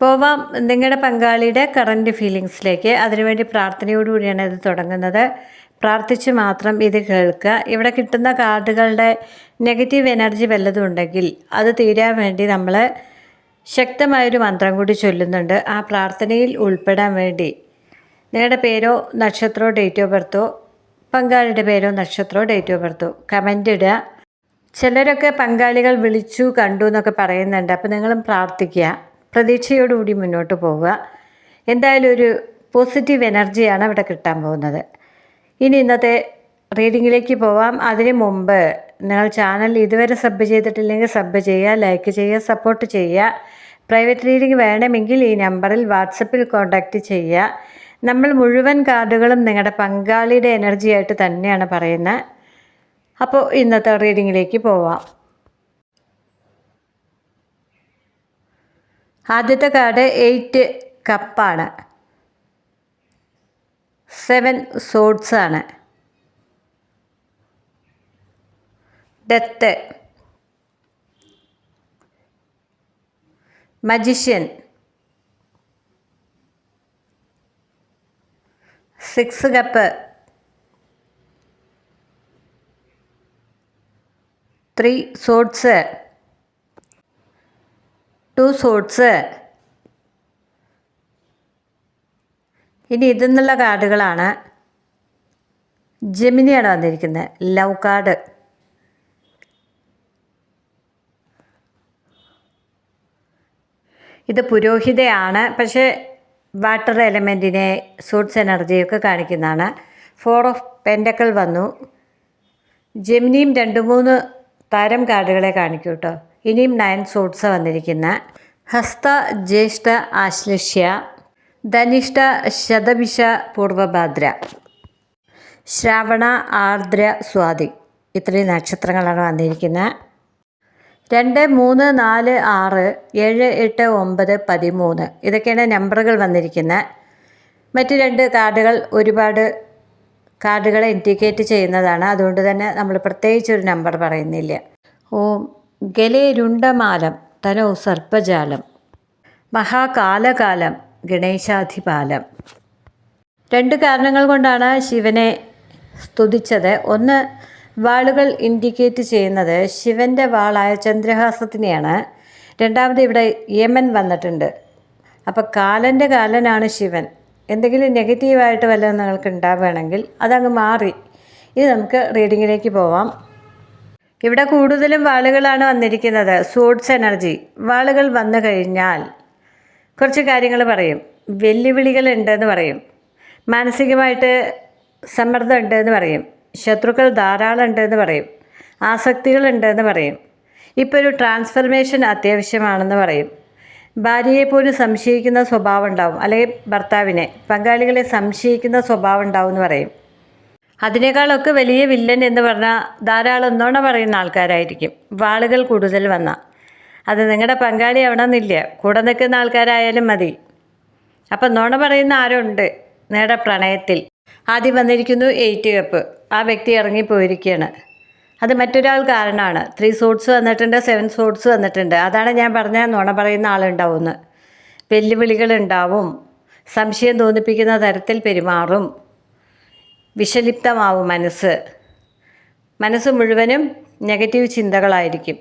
പോവാം. നിങ്ങളുടെ പങ്കാളിയുടെ കറന്റ് ഫീലിങ്സിലേക്ക് അതിനുവേണ്ടി പ്രാർത്ഥനയോടുകൂടിയാണ് ഇത് തുടങ്ങുന്നത്. പ്രാർത്ഥിച്ച് മാത്രം ഇത് കേൾക്കുക. ഇവിടെ കിട്ടുന്ന കാർഡുകളുടെ നെഗറ്റീവ് എനർജി വല്ലതും ഉണ്ടെങ്കിൽ അത് തീരാൻ വേണ്ടി നമ്മൾ ശക്തമായൊരു മന്ത്രം കൂടി ചൊല്ലുന്നുണ്ട്. ആ പ്രാർത്ഥനയിൽ ഉൾപ്പെടാൻ വേണ്ടി. നിങ്ങളുടെ പേരോ നക്ഷത്രമോ ഡേറ്റ് ഓഫ് ബർത്തോ പങ്കാളിയുടെ പേരോ നക്ഷത്രമോ ഡേറ്റ് ഓഫ് ബർത്തോ കമന്റ് ഇടുക. ചിലരൊക്കെ പങ്കാളികൾ വിളിച്ചു കണ്ടു എന്നൊക്കെ പറയുന്നുണ്ട്. അപ്പോൾ നിങ്ങളും പ്രാർത്ഥിക്കുക. പ്രതീക്ഷയോടുകൂടി മുന്നോട്ട് പോവുക. എന്തായാലും ഒരു പോസിറ്റീവ് എനർജിയാണ് അവിടെ കിട്ടാൻ പോകുന്നത്. ഇനി ഇന്നത്തെ റീഡിങ്ങിലേക്ക് പോവാം. അതിന് മുമ്പ് നിങ്ങൾ ചാനൽ ഇതുവരെ സബ് ചെയ്തിട്ടില്ലെങ്കിൽ സബ് ചെയ്യുക ലൈക്ക് ചെയ്യുക സപ്പോർട്ട് ചെയ്യുക. പ്രൈവറ്റ് റീഡിംഗ് വേണമെങ്കിൽ ഈ നമ്പറിൽ വാട്സപ്പിൽ കോൺടാക്റ്റ് ചെയ്യുക. നമ്മൾ മുഴുവൻ കാർഡുകളും നിങ്ങളുടെ പങ്കാളിയുടെ എനർജിയായിട്ട് തന്നെയാണ് പറയുന്നത്. അപ്പോൾ ഇന്നത്തെ റീഡിങ്ങിലേക്ക് പോവാം. ആദ്യത്തെ കാർഡ് എയ്റ്റ് കപ്പാണ്. സെവൻ സോഡ്സ് ആണ്. Death. Magician. Six cup. Three swords. Two swords. ഇനി ഇതിന്നുള്ള കാർഡുകളാണ്. ജെമിനിയാണ് വന്നിരിക്കുന്നത് ലവ് കാർഡ്. ഇത് പുരോഹിതയാണ്. പക്ഷേ വാട്ടർ എലമെന്റിനെ സൂട്ട്സ് എനർജിയൊക്കെ കാണിക്കുന്നതാണ്. ഫോർ ഓഫ് പെൻഡക്കൾ വന്നു. ജെമിനിയും രണ്ട് മൂന്ന് താരം കാർഡുകളെ കാണിക്കൂ കേട്ടോ. ഇനിയും നയൻ സൂട്ട്സ് വന്നിരിക്കുന്ന ഹസ്ത ജ്യേഷ്ഠ ആശ്ലിഷ്യ ധനിഷ്ഠ ശതഭിഷ പൂർവഭാദ്ര ശ്രാവണ ആർദ്ര സ്വാതി. ഇത്രയും നക്ഷത്രങ്ങളാണ് വന്നിരിക്കുന്നത് രണ്ട് മൂന്ന് നാല് ആറ് ഏഴ് എട്ട് ഒമ്പത് പതിമൂന്ന്. ഇതൊക്കെയാണ് നമ്പറുകൾ വന്നിരിക്കുന്നത് മറ്റ് രണ്ട് കാർഡുകൾ ഒരുപാട് കാർഡുകളെ ഇൻഡിക്കേറ്റ് ചെയ്യുന്നതാണ്. അതുകൊണ്ട് തന്നെ നമ്മൾ പ്രത്യേകിച്ച് ഒരു നമ്പർ പറയുന്നില്ല. ഓം ഗലേരുണ്ടമാലം തനോ സർപ്പജാലം. മഹാകാലകാലം ഗണേശാധിപാലം. രണ്ട് കാരണങ്ങൾ കൊണ്ടാണ് ശിവനെ സ്തുതിച്ചത്. ഒന്ന് വാളുകൾ ഇൻഡിക്കേറ്റ് ചെയ്യുന്നത് ശിവന്റെ വാളായ ചന്ദ്രഹാസത്തിനെയാണ്. രണ്ടാമത് ഇവിടെ യമൻ വന്നിട്ടുണ്ട്. അപ്പോൾ കാലന്റെ കാലനാണ് ശിവൻ. എന്തെങ്കിലും നെഗറ്റീവായിട്ട് വല്ലതും നിങ്ങൾക്ക് ഉണ്ടാവുകയാണെങ്കിൽ അതങ്ങ് മാറി. ഇനി നമുക്ക് റീഡിങ്ങിലേക്ക് പോവാം. ഇവിടെ കൂടുതലും വാളുകളാണ് വന്നിരിക്കുന്നത്. സോഡ്സ് എനർജി വാളുകൾ വന്നു കഴിഞ്ഞാൽ കുറച്ച് കാര്യങ്ങൾ പറയും. വെല്ലുവിളികൾ ഉണ്ടെന്ന് പറയും. മാനസികമായിട്ട് സമ്മർദ്ദം ഉണ്ടെന്ന് പറയും. ശത്രുക്കൾ ധാരാളം ഉണ്ടെന്ന് പറയും. ആസക്തികൾ ഉണ്ടെന്ന് പറയും. ഇപ്പോൾ ഒരു ട്രാൻസ്ഫർമേഷൻ അത്യാവശ്യമാണെന്ന് പറയും. ഭാര്യയെ പോലും സംശയിക്കുന്ന സ്വഭാവം ഉണ്ടാവും. അല്ലെങ്കിൽ ഭർത്താവിനെ. പങ്കാളികളെ സംശയിക്കുന്ന സ്വഭാവം ഉണ്ടാവും എന്ന് പറയും. അതിനേക്കാളൊക്കെ വലിയ വില്ലൻ എന്ന് പറഞ്ഞാൽ ധാരാളം നുണ പറയുന്ന ആൾക്കാരായിരിക്കും. വാളുകൾ കൂടുതൽ വന്ന. അത് നിങ്ങളുടെ പങ്കാളി ആവണമെന്നില്ല കൂടെ നിൽക്കുന്ന ആൾക്കാരായാലും മതി. അപ്പം നോണ പറയുന്ന ആരുണ്ട് നിങ്ങളുടെ പ്രണയത്തിൽ? ആദ്യം വന്നിരിക്കുന്നു എയ്റ്റ് കപ്പ്. ആ വ്യക്തി ഇറങ്ങിപ്പോയിരിക്കുകയാണ് അത് മറ്റൊരാൾ കാരണമാണ്. ത്രീ സോട്ട്സ് വന്നിട്ടുണ്ട് സെവൻ സോട്ട്സ് വന്നിട്ടുണ്ട്. അതാണ് ഞാൻ പറഞ്ഞ നോണ പറയുന്ന ആളുണ്ടാവുമെന്ന് വെല്ലുവിളികളുണ്ടാവും സംശയം തോന്നിപ്പിക്കുന്ന തരത്തിൽ പെരുമാറും. വിഷലിപ്തമാവും മനസ്സ്. മനസ്സ് മുഴുവനും നെഗറ്റീവ് ചിന്തകളായിരിക്കും.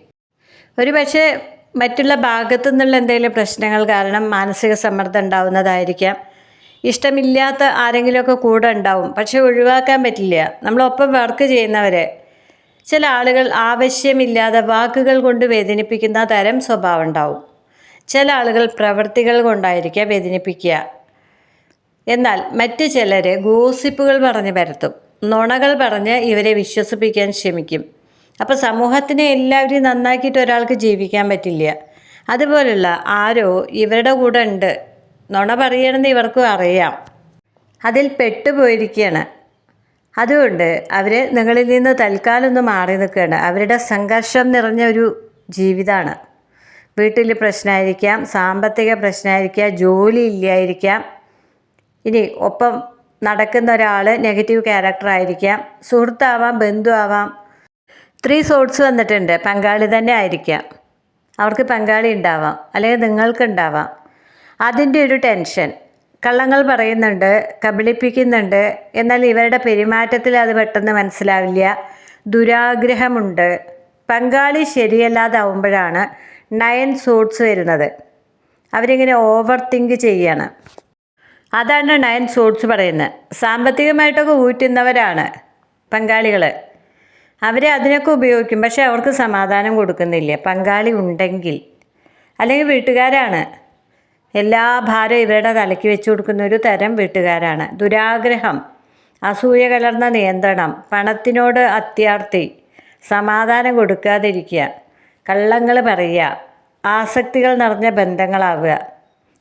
ഒരു പക്ഷേ മറ്റുള്ള ഭാഗത്തു നിന്നുള്ള എന്തെങ്കിലും പ്രശ്നങ്ങൾ കാരണം മാനസിക സമ്മർദ്ദം ഉണ്ടാവുന്നതായിരിക്കാം. ഇഷ്ടമില്ലാത്ത ആരെങ്കിലുമൊക്കെ കൂടെ ഉണ്ടാവും. പക്ഷെ ഒഴിവാക്കാൻ പറ്റില്ല. നമ്മളൊപ്പം വർക്ക് ചെയ്യുന്നവരെ. ചില ആളുകൾ ആവശ്യമില്ലാതെ വാക്കുകൾ കൊണ്ട് വേദനിപ്പിക്കുന്ന തരം സ്വഭാവം ഉണ്ടാവും. ചില ആളുകൾ പ്രവൃത്തികൾ കൊണ്ടായിരിക്കാം വേദനിപ്പിക്കുക. എന്നാൽ മറ്റ് ചിലരെ ഗോസിപ്പുകൾ പറഞ്ഞ് പരത്തും. നുണകൾ പറഞ്ഞ് ഇവരെ വിശ്വസിപ്പിക്കാൻ ശ്രമിക്കും. അപ്പോൾ സമൂഹത്തിനെ എല്ലാവരെയും നന്നാക്കിയിട്ട് ഒരാൾക്ക് ജീവിക്കാൻ പറ്റില്ല. അതുപോലുള്ള ആരോ ഇവരുടെ കൂടെ ഉണ്ട്. നുണ പറയണമെന്ന് ഇവർക്കും അറിയാം. അതിൽ പെട്ടുപോയിരിക്കുകയാണ് അതുകൊണ്ട് അവർ നിങ്ങളിൽ നിന്ന് തൽക്കാലം ഒന്ന് മാറി നിൽക്കുകയാണ്. അവരുടെ സംഘർഷം നിറഞ്ഞ ഒരു ജീവിതമാണ് വീട്ടിൽ പ്രശ്നമായിരിക്കാം സാമ്പത്തിക പ്രശ്നമായിരിക്കാം ജോലി ഇല്ലായിരിക്കാം. ഇനി ഒപ്പം നടക്കുന്ന ഒരാൾ നെഗറ്റീവ് ക്യാരക്ടർ ആയിരിക്കാം. സുഹൃത്താവാം ബന്ധുവാവാം. ത്രീ സോട്ട്സ് വന്നിട്ടുണ്ട്. പങ്കാളി തന്നെ ആയിരിക്കാം. അവർക്ക് പങ്കാളി ഉണ്ടാവാം. അല്ലെങ്കിൽ നിങ്ങൾക്കുണ്ടാവാം അതിന്റെ ഒരു ടെൻഷൻ കള്ളങ്ങൾ പറയുന്നുണ്ട് കബളിപ്പിക്കുന്നുണ്ട്. എന്നാൽ ഇവരുടെ പെരുമാറ്റത്തിൽ അത് പെട്ടെന്ന് മനസ്സിലാവില്ല. ദുരാഗ്രഹമുണ്ട്. പങ്കാളി ശരിയല്ലാതാവുമ്പോഴാണ് നയൻ സൂട്ട്സ് വരുന്നത്. അവരിങ്ങനെ ഓവർ തിങ്ക് ചെയ്യാണ്. അതാണ് നയൻ സോട്സ് പറയുന്നത്. സാമ്പത്തികമായിട്ടൊക്കെ ഊറ്റുന്നവരാണ് പങ്കാളികൾ അവരെ അതിനൊക്കെ ഉപയോഗിക്കും പക്ഷെ അവർക്ക് സമാധാനം കൊടുക്കുന്നില്ല. പങ്കാളി ഉണ്ടെങ്കിൽ. അല്ലെങ്കിൽ വീട്ടുകാരാണ്. എല്ലാ ഭാരം ഇവരുടെ തലയ്ക്ക് വെച്ച് കൊടുക്കുന്ന ഒരു തരം വീട്ടുകാരാണ്. ദുരാഗ്രഹം അസൂയ കലർന്ന നിയന്ത്രണം പണത്തിനോട് അത്യാർത്തി സമാധാനം കൊടുക്കാതിരിക്കുക കള്ളങ്ങൾ പറയുക ആസക്തികൾ നിറഞ്ഞ ബന്ധങ്ങളാവുക.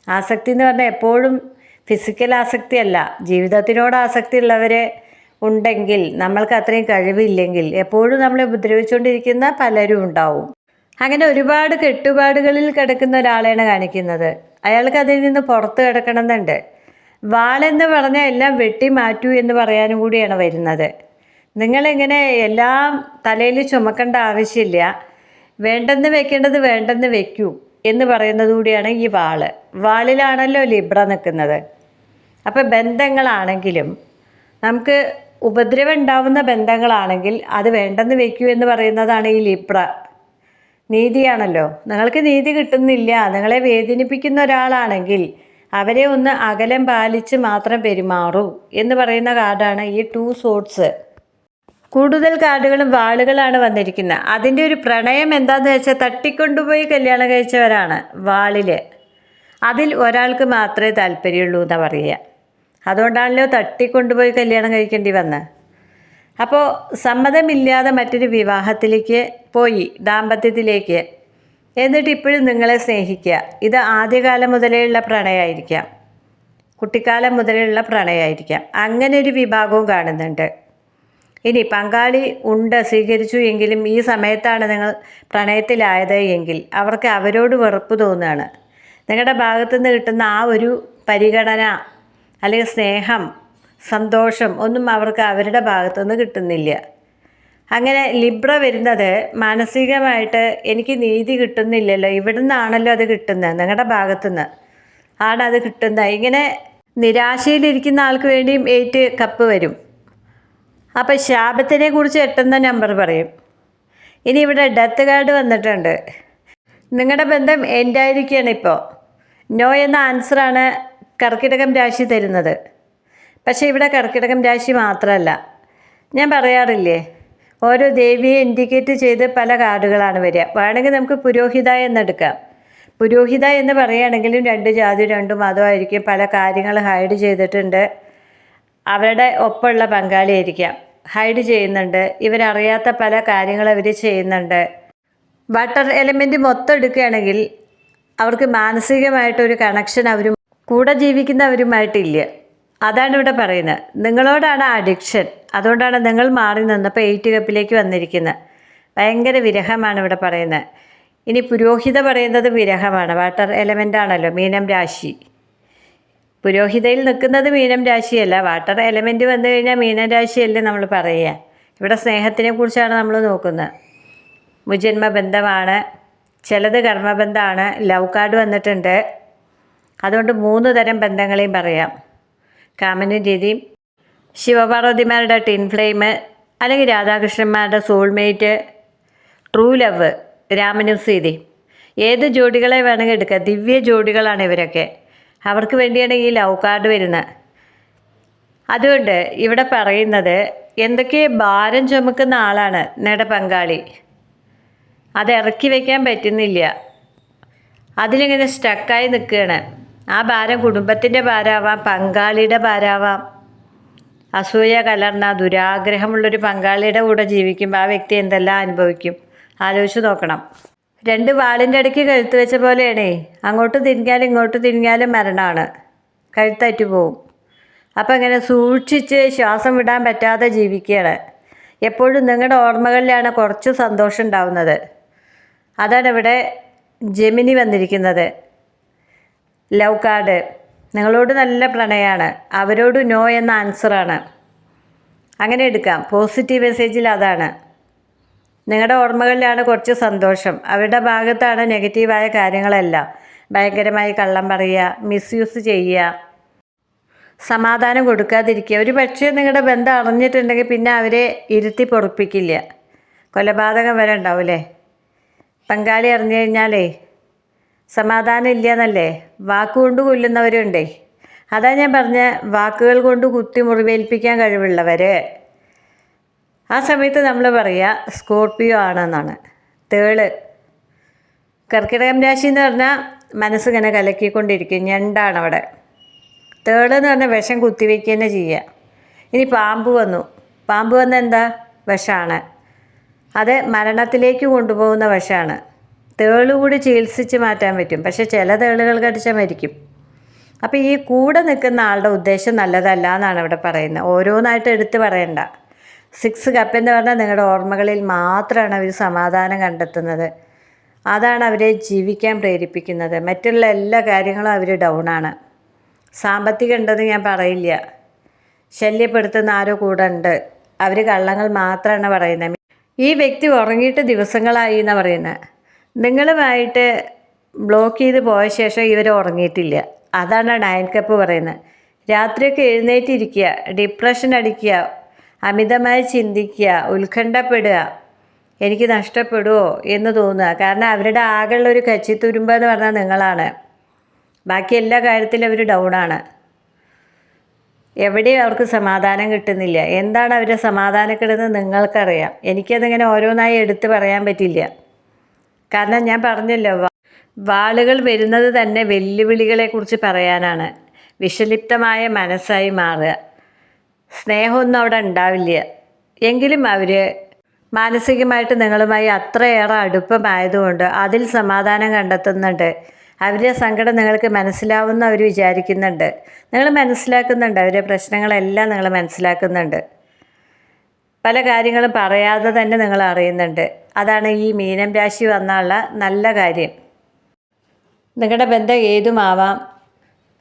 ആസക്തി എന്ന് പറഞ്ഞാൽ എപ്പോഴും ഫിസിക്കൽ ആസക്തിയല്ല ജീവിതത്തിനോട് ആസക്തി ഉള്ളവരെ ഉണ്ടെങ്കിൽ നമ്മൾക്ക് അത്രയും കഴിവില്ലെങ്കിൽ എപ്പോഴും നമ്മളെ ഉപദ്രവിച്ചുകൊണ്ടിരിക്കുന്ന പലരും ഉണ്ടാവും. അങ്ങനെ ഒരുപാട് കെട്ടുപാടുകളിൽ കിടക്കുന്ന ഒരാളെയാണ് കാണിക്കുന്നത്. അയാൾക്ക് അതിൽ നിന്ന് പുറത്ത് കിടക്കണമെന്നുണ്ട്. വാളെന്ന് പറഞ്ഞാൽ എല്ലാം വെട്ടി മാറ്റൂ എന്ന് പറയാനും കൂടിയാണ് വരുന്നത്. നിങ്ങളിങ്ങനെ എല്ലാം തലയിൽ ചുമക്കേണ്ട ആവശ്യമില്ല. വേണ്ടെന്ന് വെക്കേണ്ടത് വേണ്ടെന്ന് വെക്കൂ എന്ന് പറയുന്നത് കൂടിയാണ് ഈ വാൾ വാളിലാണല്ലോ ലിബ്ര നിൽക്കുന്നത്. അപ്പോൾ ബന്ധങ്ങളാണെങ്കിലും നമുക്ക് ഉപദ്രവം ഉണ്ടാവുന്ന ബന്ധങ്ങളാണെങ്കിൽ അത് വേണ്ടെന്ന് വെക്കൂ എന്ന് പറയുന്നതാണ് ഈ ലിപ്ര. നീതിയാണല്ലോ. നിങ്ങൾക്ക് നീതി കിട്ടുന്നില്ല. നിങ്ങളെ വേദനിപ്പിക്കുന്ന ഒരാളാണെങ്കിൽ അവരെ ഒന്ന് അകലം പാലിച്ച് മാത്രം പെരുമാറൂ എന്ന് പറയുന്ന കാർഡാണ് ഈ ടു സോട്ട്സ് കൂടുതൽ കാർഡുകളും വാളുകളാണ് വന്നിരിക്കുന്നത്. അതിന്റെ ഒരു പ്രണയം എന്താണെന്ന് വെച്ചാൽ തട്ടിക്കൊണ്ടുപോയി കല്യാണം കഴിച്ചവരാണ് വാളിൽ അതിൽ ഒരാൾക്ക് മാത്രമേ താല്പര്യമുള്ളൂ എന്നാണ് പറയുക. അതുകൊണ്ടാണല്ലോ തട്ടിക്കൊണ്ടുപോയി കല്യാണം കഴിക്കേണ്ടി വന്നത് അപ്പോൾ സമ്മതമില്ലാതെ മറ്റൊരു വിവാഹത്തിലേക്ക് പോയി ദാമ്പത്യത്തിലേക്ക്. എന്നിട്ട് ഇപ്പോഴും നിങ്ങളെ സ്നേഹിക്കുക. ഇത് ആദ്യകാലം മുതലേ ഉള്ള പ്രണയമായിരിക്കാം കുട്ടിക്കാലം മുതലുള്ള പ്രണയമായിരിക്കാം അങ്ങനെ ഒരു വിഭാഗവും കാണുന്നുണ്ട്. ഇനി പങ്കാളി ഉണ്ട് സ്വീകരിച്ചു എങ്കിലും ഈ സമയത്താണ് നിങ്ങൾ പ്രണയത്തിലായത് എങ്കിൽ അവർക്ക് അവരോട് വെറുപ്പ് തോന്നുകയാണ്. നിങ്ങളുടെ ഭാഗത്തുനിന്ന് കിട്ടുന്ന ആ ഒരു പരിഗണന അല്ലെങ്കിൽ സ്നേഹം സന്തോഷം ഒന്നും അവർക്ക് അവരുടെ ഭാഗത്തുനിന്ന് കിട്ടുന്നില്ല. അങ്ങനെ ലിബ്ര വരുന്നത് മാനസികമായിട്ട് എനിക്ക് നീതി കിട്ടുന്നില്ലല്ലോ ഇവിടെ നിന്നാണല്ലോ അത് കിട്ടുന്നത് നിങ്ങളുടെ ഭാഗത്തുനിന്ന് ആണ് അത് കിട്ടുന്നത്. ഇങ്ങനെ നിരാശയിലിരിക്കുന്ന ആൾക്ക് വേണ്ടിയും എയ്റ്റ് കപ്പ് വരും. അപ്പോൾ ശാപത്തിനെ കുറിച്ച് എട്ടുന്ന നമ്പർ പറയും. ഇനി ഇവിടെ ഡെത്ത് കാർഡ് വന്നിട്ടുണ്ട്. നിങ്ങളുടെ ബന്ധം എൻഡായിരിക്കുകയാണ് ഇപ്പോൾ നോ എന്ന ആൻസറാണ് കർക്കിടകം രാശി തരുന്നത്. പക്ഷേ ഇവിടെ കർക്കിടകം രാശി മാത്രമല്ല. ഞാൻ പറയാറില്ലേ ഓരോ ദേവിയെ ഇൻഡിക്കേറ്റ് ചെയ്ത് പല കാർഡുകളാണ് വരിക. വേണമെങ്കിൽ നമുക്ക് പുരോഹിത എന്നെടുക്കാം. പുരോഹിത എന്ന് പറയുകയാണെങ്കിലും രണ്ട് ജാതി രണ്ടും മതമായിരിക്കും. പല കാര്യങ്ങൾ ഹൈഡ് ചെയ്തിട്ടുണ്ട്. അവരുടെ ഒപ്പമുള്ള പങ്കാളിയായിരിക്കാം ഹൈഡ് ചെയ്യുന്നുണ്ട്. ഇവരറിയാത്ത പല കാര്യങ്ങൾ അവർ ചെയ്യുന്നുണ്ട്. വാട്ടർ എലമെന്റ് മൊത്തം എടുക്കുകയാണെങ്കിൽ അവർക്ക് മാനസികമായിട്ടൊരു കണക്ഷൻ അവരും കൂടെ ജീവിക്കുന്നവരുമായിട്ടില്ല അതാണ് ഇവിടെ പറയുന്നത്. നിങ്ങളോടാണ് അഡിക്ഷൻ അതുകൊണ്ടാണ് നിങ്ങൾ മാറി നിന്നപ്പോൾ എയ്റ്റ് കപ്പിലേക്ക് വന്നിരിക്കുന്നത്. ഭയങ്കര വിരഹമാണ് ഇവിടെ പറയുന്നത്. ഇനി പുരോഹിത പറയുന്നത് വിരഹമാണ്. വാട്ടർ എലമെന്റ് ആണല്ലോ മീനം രാശി. പുരോഹിതയിൽ നിൽക്കുന്നത് മീനം രാശിയല്ല. വാട്ടർ എലമെന്റ് വന്നു കഴിഞ്ഞാൽ മീനം രാശിയല്ലേ നമ്മൾ പറയുക. ഇവിടെ സ്നേഹത്തിനെ കുറിച്ചാണ് നമ്മൾ നോക്കുന്നത്. മുജന്മ ബന്ധമാണ് ചിലത് കർമ്മബന്ധമാണ് ലവ് കാർഡ് വന്നിട്ടുണ്ട്. അതുകൊണ്ട് മൂന്ന് തരം ബന്ധങ്ങളെയും പറയാം. കാമന രീതി ശിവപാർവതിമാരുടെ ടിൻ ഫ്ലെയിം അല്ലെങ്കിൽ രാധാകൃഷ്ണന്മാരുടെ സോൾമേറ്റ് ട്രൂ ലവ് രാമനും സീതയും ഏത് ജോഡികളെ വേണമെങ്കിൽ എടുക്കുക ദിവ്യ ജോഡികളാണ് ഇവരൊക്കെ. അവർക്ക് വേണ്ടിയാണ് ഈ ലവ് കാർഡ് വരുന്നത്. അതുകൊണ്ട് ഇവിടെ പറയുന്നത് എന്തൊക്കെ ഭാരം ചുമക്കുന്ന ആളാണ് നിങ്ങളുടെ പങ്കാളി. അത് ഇറക്കി വയ്ക്കാൻ പറ്റുന്നില്ല. അതിലിങ്ങനെ സ്റ്റക്കായി നിൽക്കുകയാണ്. ആ ഭാരം കുടുംബത്തിന്റെ ഭാരമാവാം പങ്കാളിയുടെ ഭാരമാവാം. അസൂയ കലർന്ന ദുരാഗ്രഹമുള്ളൊരു പങ്കാളിയുടെ കൂടെ ജീവിക്കുമ്പോൾ ആ വ്യക്തി എന്തെല്ലാം അനുഭവിക്കും? ആലോചിച്ച് നോക്കണം. രണ്ട് വാളിന്റെ ഇടയ്ക്ക് കഴുത്ത് വെച്ച പോലെയാണേ. അങ്ങോട്ട് തിരിഞ്ഞാലും ഇങ്ങോട്ട് തിരിഞ്ഞാലും മരണമാണ്. കഴുത്തറ്റു പോവും. അപ്പം ഇങ്ങനെ സൂക്ഷിച്ച് ശ്വാസം വിടാൻ പറ്റാതെ ജീവിക്കുകയാണ്. എപ്പോഴും നിങ്ങളുടെ ഓർമ്മകളിലാണ് കുറച്ച് സന്തോഷം ഉണ്ടാവുന്നത്. അതാണ് ഇവിടെ ജെമിനി വന്നിരിക്കുന്നത്. Love card. നിങ്ങളോട് നല്ല പ്രണയമാണ് അവരോട് നോ എന്ന ആൻസറാണ് അങ്ങനെ എടുക്കാം. പോസിറ്റീവ് മെസ്സേജിൽ അതാണ്. നിങ്ങളുടെ ഓർമ്മകളിലാണ് കുറച്ച് സന്തോഷം. അവരുടെ ഭാഗത്താണ് നെഗറ്റീവായ കാര്യങ്ങളെല്ലാം. ഭയങ്കരമായി കള്ളം പറയുക മിസ്യൂസ് ചെയ്യുക. സമാധാനം കൊടുക്കാതിരിക്കുക. ഒരു പക്ഷേ നിങ്ങളുടെ ബന്ധം അറിഞ്ഞിട്ടുണ്ടെങ്കിൽ പിന്നെ അവരെ ഇരുത്തി പൊറപ്പിക്കില്ല. കൊലപാതകം വരെ ഉണ്ടാവില്ലേ? പങ്കാളി അറിഞ്ഞു കഴിഞ്ഞാലേ സമാധാനം ഇല്ല എന്നല്ലേ വാക്കുകൊണ്ട് കൊല്ലുന്നവരുണ്ടേ. അതാ ഞാൻ പറഞ്ഞ വാക്കുകൾ കൊണ്ട് കുത്തി മുറിവേൽപ്പിക്കാൻ കഴിവുള്ളവർ ആ സമയത്ത് നമ്മൾ പറയുക സ്കോർപ്പിയോ ആണെന്നാണ്. തേൾ. കർക്കിടകം രാശി എന്ന് പറഞ്ഞാൽ മനസ്സിങ്ങനെ കലക്കിക്കൊണ്ടിരിക്കും ഞണ്ടാണ് അവിടെ. തേൾ എന്ന് പറഞ്ഞാൽ വിഷം കുത്തിവെക്കുക തന്നെ ചെയ്യുക ഇനി പാമ്പ് വന്നു. പാമ്പ് വന്ന എന്താ? വിഷമാണ് അത് മരണത്തിലേക്ക് കൊണ്ടുപോകുന്ന വിഷമാണ് തേൾ കൂടി ചികിത്സിച്ച് മാറ്റാൻ പറ്റും. പക്ഷെ ചില തേളുകൾ കടിച്ചാൽ മരിക്കും. അപ്പോൾ ഈ കൂടെ നിൽക്കുന്ന ആളുടെ ഉദ്ദേശം നല്ലതല്ല എന്നാണ് ഇവിടെ പറയുന്നത്. ഓരോന്നായിട്ട് എടുത്ത് പറയണ്ട. സിക്സ് കപ്പ് എന്ന് പറഞ്ഞാൽ നിങ്ങളുടെ ഓർമ്മകളിൽ മാത്രമാണ് അവർ സമാധാനം കണ്ടെത്തുന്നത്. അതാണ് അവരെ ജീവിക്കാൻ പ്രേരിപ്പിക്കുന്നത്. മറ്റുള്ള എല്ലാ കാര്യങ്ങളും അവർ ഡൗണാണ് സാമ്പത്തികം ഉണ്ടെന്ന് ഞാൻ പറയില്ല. ശല്യപ്പെടുത്തുന്ന ആരോ കൂടെ ഉണ്ട്. അവർ കള്ളങ്ങൾ മാത്രമാണ് പറയുന്നത്. ഈ വ്യക്തി ഉറങ്ങിയിട്ട് ദിവസങ്ങളായി എന്നാണ് പറയുന്നത്. നിങ്ങളുമായിട്ട് ബ്ലോക്ക് ചെയ്ത് പോയ ശേഷം ഇവർ ഉറങ്ങിയിട്ടില്ല. അതാണ് നയൻ കപ്പ് പറയുന്നത്. രാത്രിയൊക്കെ എഴുന്നേറ്റിരിക്കുക ഡിപ്രഷൻ അടിക്കുക അമിതമായി ചിന്തിക്കുക ഉത്കണ്ഠപ്പെടുക എനിക്ക് നഷ്ടപ്പെടുമോ എന്ന് തോന്നുക. കാരണം അവരുടെ ആകെയുള്ള ഒരു കച്ചിത്തുരുമ്പ് എന്ന് പറഞ്ഞാൽ നിങ്ങളാണ്. ബാക്കി എല്ലാ കാര്യത്തിലും അവർ ഡൗണാണ് എവിടെയും അവർക്ക് സമാധാനം കിട്ടുന്നില്ല. എന്താണ് അവരുടെ സമാധാനക്കെടുന്നത് നിങ്ങൾക്കറിയാം. എനിക്കതിങ്ങനെ ഓരോന്നായി എടുത്തു പറയാൻ പറ്റില്ല. കാരണം ഞാൻ പറഞ്ഞല്ലോ വാളുകൾ വരുന്നത് തന്നെ വെല്ലുവിളികളെക്കുറിച്ച് പറയാനാണ്. വിഷലിപ്തമായ മനസ്സായി മാറുക. സ്നേഹമൊന്നും അവിടെ ഉണ്ടാവില്ല. എങ്കിലും അവർ മാനസികമായിട്ട് നിങ്ങളുമായി അത്രയേറെ അടുപ്പമായതുകൊണ്ട് അതിൽ സമാധാനം കണ്ടെത്തുന്നുണ്ട്. അവരുടെ സങ്കടം നിങ്ങൾക്ക് മനസ്സിലാവുമെന്ന് അവർ വിചാരിക്കുന്നുണ്ട്. നിങ്ങൾ മനസ്സിലാക്കുന്നുണ്ട്. അവരുടെ പ്രശ്നങ്ങളെല്ലാം നിങ്ങൾ മനസ്സിലാക്കുന്നുണ്ട്. പല കാര്യങ്ങളും പറയാതെ തന്നെ നിങ്ങൾ അറിയുന്നുണ്ട്. അതാണ് ഈ മീനം രാശി വന്നുള്ള നല്ല കാര്യം. നിങ്ങളുടെ ബന്ധം ഏതുമാവാം?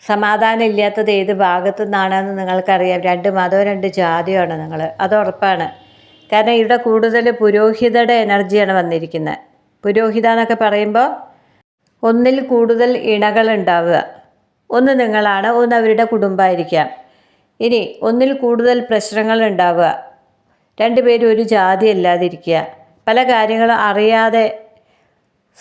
സമാധാനം ഇല്ലാത്തത് ഏത് ഭാഗത്തു നിന്നാണെന്ന് നിങ്ങൾക്കറിയാം. രണ്ട് മതവും രണ്ട് ജാതിയുമാണ് നിങ്ങൾ അത് ഉറപ്പാണ്. കാരണം ഇവിടെ കൂടുതൽ പുരോഹിതയുടെ എനർജിയാണ് വന്നിരിക്കുന്നത്. പുരോഹിത എന്നൊക്കെ പറയുമ്പോൾ ഒന്നിൽ കൂടുതൽ ഇണകൾ ഉണ്ടാവുക. ഒന്ന് നിങ്ങളാണ് ഒന്ന് അവരുടെ കുടുംബമായിരിക്കാം. ഇനി ഒന്നിൽ കൂടുതൽ പ്രശ്നങ്ങൾ ഉണ്ടാവുക. രണ്ടുപേരും ഒരു ജാതി അല്ലാതിരിക്കുക. പല കാര്യങ്ങളും അറിയാതെ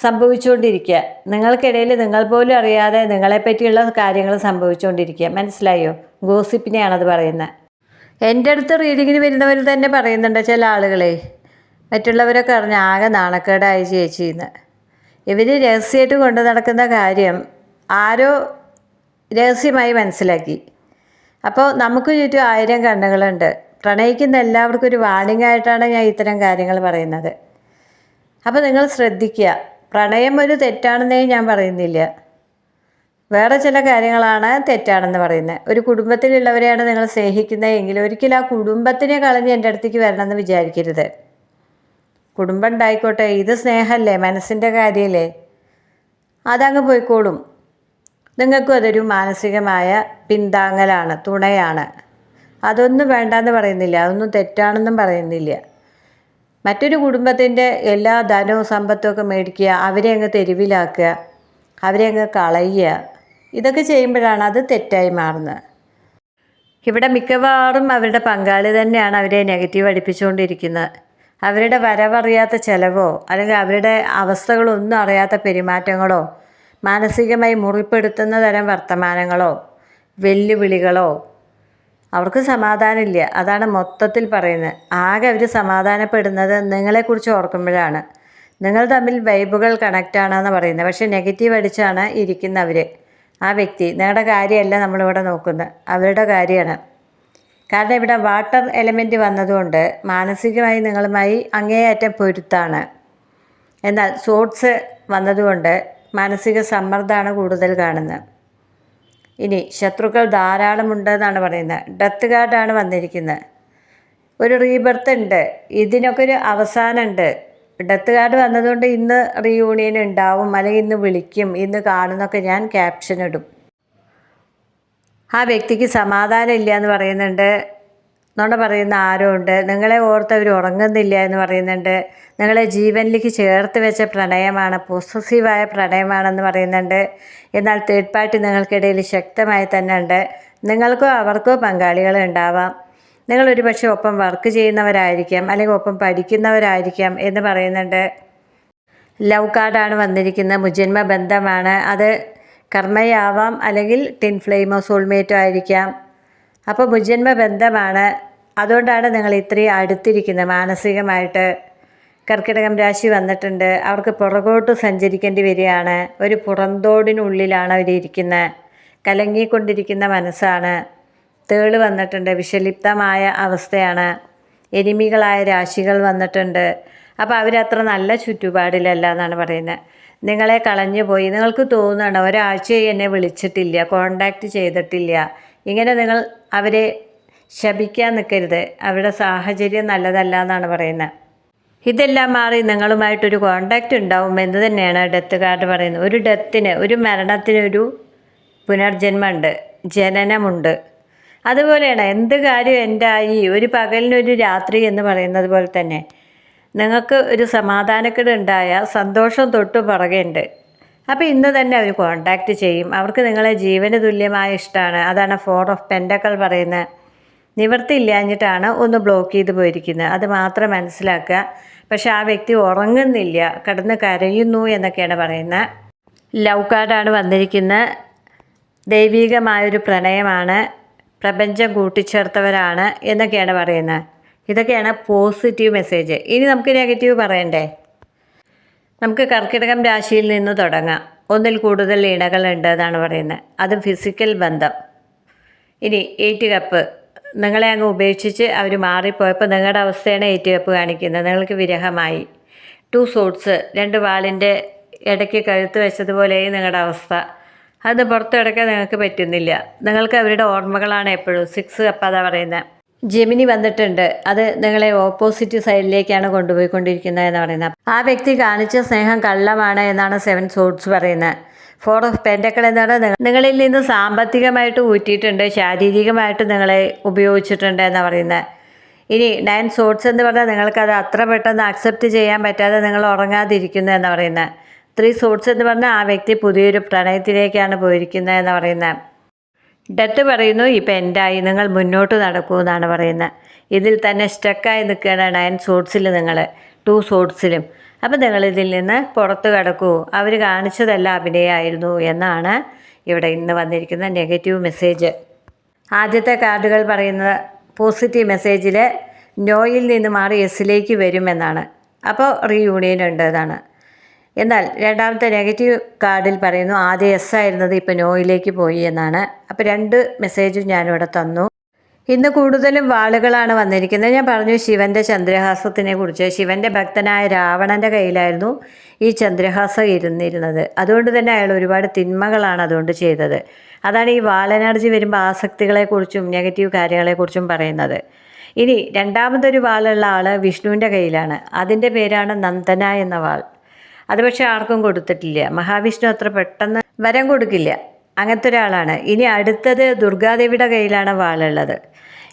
സംഭവിച്ചുകൊണ്ടിരിക്കുക. നിങ്ങൾക്കിടയിൽ നിങ്ങൾ പോലും അറിയാതെ നിങ്ങളെപ്പറ്റിയുള്ള കാര്യങ്ങൾ സംഭവിച്ചുകൊണ്ടിരിക്കുക. മനസ്സിലായോ? ഗോസിപ്പിനെയാണത് പറയുന്നത്. എന്റെ അടുത്ത് റീഡിങ്ങിന് വരുന്നവർ തന്നെ പറയുന്നുണ്ട് ചില ആളുകളെ. മറ്റുള്ളവരൊക്കെ അറിഞ്ഞ ആകെ നാണക്കേടായി ചേച്ചിന്ന് ഇവർ രഹസ്യമായിട്ട് കൊണ്ടു നടക്കുന്ന കാര്യം ആരോ രഹസ്യമായി മനസ്സിലാക്കി. അപ്പോൾ നമുക്ക് ചുറ്റും ആയിരം കണ്ണുകളുണ്ട്. പ്രണയിക്കുന്ന എല്ലാവർക്കും ഒരു വാണിംഗ് ആയിട്ടാണ് ഞാൻ ഇത്തരം കാര്യങ്ങൾ പറയുന്നത്. അപ്പോൾ നിങ്ങൾ ശ്രദ്ധിക്കുക. പ്രണയം ഒരു തെറ്റാണെന്നേ ഞാൻ പറയുന്നില്ല. വേറെ ചില കാര്യങ്ങളാണ് തെറ്റാണെന്ന് പറയുന്നത്. ഒരു കുടുംബത്തിലുള്ളവരെയാണ് നിങ്ങൾ സ്നേഹിക്കുന്നത് എങ്കിൽ ഒരിക്കലും ആ കുടുംബത്തിനെ കളഞ്ഞ് എന്റെ അടുത്തേക്ക് വരണമെന്ന് വിചാരിക്കരുത്. കുടുംബം ഉണ്ടായിക്കോട്ടെ ഇത് സ്നേഹമല്ലേ മനസ്സിന്റെ കാര്യമല്ലേ അതങ്ങ് പോയിക്കോളും. നിങ്ങൾക്കും അതൊരു മാനസികമായ പിന്താങ്ങലാണ് തുണയാണ്. അതൊന്നും വേണ്ടാന്ന് പറയുന്നില്ല. അതൊന്നും തെറ്റാണെന്നും പറയുന്നില്ല. മറ്റൊരു കുടുംബത്തിന്റെ എല്ലാ ധനവും സമ്പത്തും ഒക്കെ മേടിക്കുക അവരെ അങ്ങ് തെരുവിലാക്കുക അവരെ അങ്ങ് കളയുക ഇതൊക്കെ ചെയ്യുമ്പോഴാണ് അത് തെറ്റായി മാറുന്നത്. ഇവിടെ മിക്കവാറും അവരുടെ പങ്കാളി തന്നെയാണ് അവരെ നെഗറ്റീവ് അടിപ്പിച്ചുകൊണ്ടിരിക്കുന്നത്. അവരുടെ വരവറിയാത്ത ചിലവോ അല്ലെങ്കിൽ അവരുടെ അവസ്ഥകളൊന്നും അറിയാത്ത പെരുമാറ്റങ്ങളോ മാനസികമായി മുറിപ്പെടുത്തുന്ന തരം വർത്തമാനങ്ങളോ വെല്ലുവിളികളോ അവർക്ക് സമാധാനമില്ല. അതാണ് മൊത്തത്തിൽ പറയുന്നത്. ആകെ അവർ സമാധാനപ്പെടുന്നത് നിങ്ങളെക്കുറിച്ച് ഓർക്കുമ്പോഴാണ്. നിങ്ങൾ തമ്മിൽ വൈബുകൾ കണക്റ്റ് ആണെന്ന് പറയുന്നത്. പക്ഷേ നെഗറ്റീവ് അടിച്ചാണ് ഇരിക്കുന്നവർ ആ വ്യക്തി നിങ്ങളുടെ കാര്യമല്ല നമ്മളിവിടെ നോക്കുന്നത്. അവരുടെ കാര്യമാണ്. കാരണം ഇവിടെ വാട്ടർ എലമെന്റ് വന്നതുകൊണ്ട് മാനസികമായി നിങ്ങളുമായി അങ്ങേയറ്റം പൊരുത്താണ്. എന്നാൽ സോട്ട്സ് വന്നതുകൊണ്ട് മാനസിക സമ്മർദ്ദമാണ് കൂടുതൽ കാണുന്നത്. ഇനി ശത്രുക്കൾ ധാരാളമുണ്ടെന്നാണ് പറയുന്നത്. ഡെത്ത് കാർഡാണ് വന്നിരിക്കുന്നത്. ഒരു റീബർത്ത് ഉണ്ട്. ഇതിനൊക്കെ ഒരു അവസാനമുണ്ട് ഡെത്ത് കാർഡ് വന്നതുകൊണ്ട് ഇന്ന് റീയൂണിയൻ ഉണ്ടാവും. അല്ലെങ്കിൽ ഇന്ന് വിളിക്കും. ഇന്ന് കാണുന്നൊക്കെ ഞാൻ ക്യാപ്ഷൻ ഇടും. ആ വ്യക്തിക്ക് സമാധാനം ഇല്ല എന്ന് പറയുന്നുണ്ട്. നുണ പറയുന്ന ആരോ ഉണ്ട് നിങ്ങളെ ഓർത്ത് അവർ ഉറങ്ങുന്നില്ല എന്ന് പറയുന്നുണ്ട്. നിങ്ങളെ ജീവനിലേക്ക് ചേർത്ത് വെച്ച പ്രണയമാണ് പൊസസീവായ പ്രണയമാണെന്ന് പറയുന്നുണ്ട്. എന്നാൽ തേർഡ് പാർട്ടി നിങ്ങൾക്കിടയിൽ ശക്തമായി തന്നെ ഉണ്ട്. നിങ്ങൾക്കോ അവർക്കോ പങ്കാളികൾ ഉണ്ടാവാം. നിങ്ങൾ ഒരുപക്ഷെ ഒപ്പം വർക്ക് ചെയ്യുന്നവരായിരിക്കാം അല്ലെങ്കിൽ ഒപ്പം പഠിക്കുന്നവരായിരിക്കാം എന്ന് പറയുന്നുണ്ട്. ലവ് കാർഡാണ് വന്നിരിക്കുന്നത്. മുജന്മ ബന്ധമാണ് അത് കർമ്മയാവാം അല്ലെങ്കിൽ ടിൻ ഫ്ലെയിമോ സോൾമേറ്റോ ആയിരിക്കാം. അപ്പോൾ മുജന്മ ബന്ധമാണ്. അതുകൊണ്ടാണ് നിങ്ങൾ ഇത്രയും അടുത്തിരിക്കുന്നത്. മാനസികമായിട്ട് കർക്കിടകം രാശി വന്നിട്ടുണ്ട്. അവർക്ക് പുറകോട്ട് സഞ്ചരിക്കേണ്ടി വരികയാണ്. ഒരു പുറന്തോടിനുള്ളിലാണ് അവരിയ്ക്കുന്നത് കലങ്ങിക്കൊണ്ടിരിക്കുന്ന മനസ്സാണ്. തേൾ വന്നിട്ടുണ്ട്. വിഷലിപ്തമായ അവസ്ഥയാണ്. എനിമികളായ രാശികൾ വന്നിട്ടുണ്ട്. അപ്പോൾ അവരത്ര നല്ല ചുറ്റുപാടിലല്ല എന്നാണ് പറയുന്നത്. നിങ്ങളെ കളഞ്ഞു പോയി നിങ്ങൾക്ക് തോന്നുകയാണ് ഒരാഴ്ചയായി എന്നെ വിളിച്ചിട്ടില്ല കോണ്ടാക്റ്റ് ചെയ്തിട്ടില്ല. ഇങ്ങനെ നിങ്ങൾ അവരെ ശപിക്കാൻ നിൽക്കരുത്. അവരുടെ സാഹചര്യം നല്ലതല്ല എന്നാണ് പറയുന്നത്. ഇതെല്ലാം മാറി നിങ്ങളുമായിട്ടൊരു കോണ്ടാക്റ്റ് ഉണ്ടാവും എന്ന് തന്നെയാണ് ഡെത്ത് കാർഡ് പറയുന്നത്. ഒരു ഡെത്തിന് ഒരു മരണത്തിനൊരു പുനർജന്മമുണ്ട് ജനനമുണ്ട്. അതുപോലെയാണ് എന്ത് കാര്യം എന്റെ ആയി ഒരു പകലിനൊരു രാത്രി എന്ന് പറയുന്നത് പോലെ തന്നെ. നിങ്ങൾക്ക് ഒരു സമാധാനക്കേട് ഉണ്ടായാൽ സന്തോഷം തൊട്ട് പുറകെയുണ്ട് അപ്പോൾ ഇന്ന് തന്നെ അവർ കോണ്ടാക്റ്റ് ചെയ്യും. അവർക്ക് നിങ്ങളെ ജീവന് തുല്യമായ ഇഷ്ടമാണ് അതാണ് ഫോർ ഓഫ് പെൻഡക്കൾ പറയുന്നത് നിവർത്തിയില്ലാഞ്ഞിട്ടാണ് ഒന്ന് ബ്ലോക്ക് ചെയ്ത് പോയിരിക്കുന്നത്. അത് മാത്രം മനസ്സിലാക്കുക. പക്ഷെ ആ വ്യക്തി ഉറങ്ങുന്നില്ല. കിടന്ന് കരയുന്നു എന്നൊക്കെയാണ് പറയുന്നത്. ലവ് കാർഡാണ് വന്നിരിക്കുന്നത്. ദൈവികമായൊരു പ്രണയമാണ്. പ്രപഞ്ചം കൂട്ടിച്ചേർത്തവരാണ് എന്നൊക്കെയാണ് പറയുന്നത്. ഇതൊക്കെയാണ് പോസിറ്റീവ് മെസ്സേജ് ഇനി നമുക്ക് നെഗറ്റീവ് പറയണ്ടേ? നമുക്ക് കർക്കിടകം രാശിയിൽ നിന്ന് തുടങ്ങാം. ഒന്നിൽ കൂടുതൽ ഇണകൾ ഉണ്ട് എന്നാണ് പറയുന്നത്. അത് ഫിസിക്കൽ ബന്ധം. ഇനി എയ്റ്റ് കപ്പ് നിങ്ങളെ അങ്ങ് ഉപേക്ഷിച്ച് അവർ മാറിപ്പോയപ്പോൾ നിങ്ങളുടെ അവസ്ഥയാണ് എയ്റ്റ് കപ്പ് കാണിക്കുന്നത്. നിങ്ങൾക്ക് വിരഹമായി. ടു സോട്ട്സ് രണ്ട് വാളിന്റെ ഇടയ്ക്ക് കഴുത്ത് വെച്ചതുപോലെയും നിങ്ങളുടെ അവസ്ഥ. അത് പുറത്തിടയ്ക്കാൻ നിങ്ങൾക്ക് പറ്റുന്നില്ല. നിങ്ങൾക്ക് അവരുടെ ഓർമ്മകളാണ് എപ്പോഴും. സിക്സ് കപ്പ് അതാ പറയുന്നത്. ജെമിനി വന്നിട്ടുണ്ട്. അത് നിങ്ങളെ ഓപ്പോസിറ്റ് സൈഡിലേക്കാണ് കൊണ്ടുപോയിക്കൊണ്ടിരിക്കുന്നത് എന്ന് പറയുന്നത്. ആ വ്യക്തി കാണിച്ച സ്നേഹം കള്ളമാണ് എന്നാണ് സെവൻ സോട്ട്സ് പറയുന്നത്. ഫോർ ഓഫ് പെന്റക്കൾ എന്നാണ് നിങ്ങളിൽ നിന്ന് സാമ്പത്തികമായിട്ട് ഊറ്റിയിട്ടുണ്ട് ശാരീരികമായിട്ട് നിങ്ങളെ ഉപയോഗിച്ചിട്ടുണ്ട് എന്ന് പറയുന്നത്. ഇനി നയൻ സോട്ട്സ് എന്ന് പറഞ്ഞാൽ നിങ്ങൾക്കത് അത്ര പെട്ടെന്ന് അക്സെപ്റ്റ് ചെയ്യാൻ പറ്റാതെ നിങ്ങൾ ഉറങ്ങാതിരിക്കുന്നു എന്ന് പറയുന്നത്. ത്രീ സോട്ട്സ് എന്ന് പറഞ്ഞാൽ ആ വ്യക്തി പുതിയൊരു പ്രണയത്തിലേക്കാണ് പോയിരിക്കുന്നത് എന്ന് പറയുന്നത്. ഡെത്ത് പറയുന്നു ഇപ്പം എന്റായി നിങ്ങൾ മുന്നോട്ട് നടക്കൂ എന്നാണ് പറയുന്നത്. ഇതിൽ തന്നെ സ്റ്റക്കായി നിൽക്കുകയാണ് നയൻ സോട്സിൽ നിങ്ങൾ ടു സോട്സിലും. അപ്പം നിങ്ങൾ ഇതിൽ നിന്ന് പുറത്ത് കടക്കൂ. അവർ കാണിച്ചതല്ല അഭിനയമായിരുന്നു എന്നാണ് ഇവിടെ ഇന്ന് വന്നിരിക്കുന്ന നെഗറ്റീവ് മെസ്സേജ് ആദ്യത്തെ കാർഡുകൾ പറയുന്നത് പോസിറ്റീവ് മെസ്സേജിൽ നോയിൽ നിന്ന് മാറി എസ്സിലേക്ക് വരുമെന്നാണ് അപ്പോൾ റീയൂണിയൻ ഉണ്ട് എന്നാണ് എന്നാൽ രണ്ടാമത്തെ നെഗറ്റീവ് കാർഡിൽ പറയുന്നു ആദ്യം എസ് ആയിരുന്നത് ഇപ്പോൾ നോയിലേക്ക് പോയി എന്നാണ്. അപ്പോൾ രണ്ട് മെസ്സേജും ഞാനിവിടെ തന്നു. ഇന്ന് കൂടുതലും വാളുകളാണ് വന്നിരിക്കുന്നത്. ഞാൻ പറഞ്ഞു ശിവന്റെ ചന്ദ്രഹാസത്തിനെ കുറിച്ച്. ശിവന്റെ ഭക്തനായ രാവണന്റെ കയ്യിലായിരുന്നു ഈ ചന്ദ്രഹാസം ഇരുന്നിരുന്നത്. അതുകൊണ്ട് തന്നെ അയാൾ ഒരുപാട് തിന്മകളാണ് അതുകൊണ്ട് ചെയ്തത്. അതാണ് ഈ വാൾ എനർജി വരുമ്പോൾ ആസക്തികളെക്കുറിച്ചും നെഗറ്റീവ് കാര്യങ്ങളെക്കുറിച്ചും പറയുന്നത്. ഇനി രണ്ടാമതൊരു വാളുള്ള ആൾ വിഷ്ണുവിന്റെ കയ്യിലാണ്. അതിന്റെ പേരാണ് നന്ദന എന്ന വാൾ. അത് പക്ഷേ ആർക്കും കൊടുത്തിട്ടില്ല. മഹാവിഷ്ണു അത്ര പെട്ടെന്ന് വരം കൊടുക്കില്ല. അങ്ങനത്തെ ഒരാളാണ്. ഇനി അടുത്തത് ദുർഗാദേവിയുടെ കയ്യിലാണ് വാളുള്ളത്.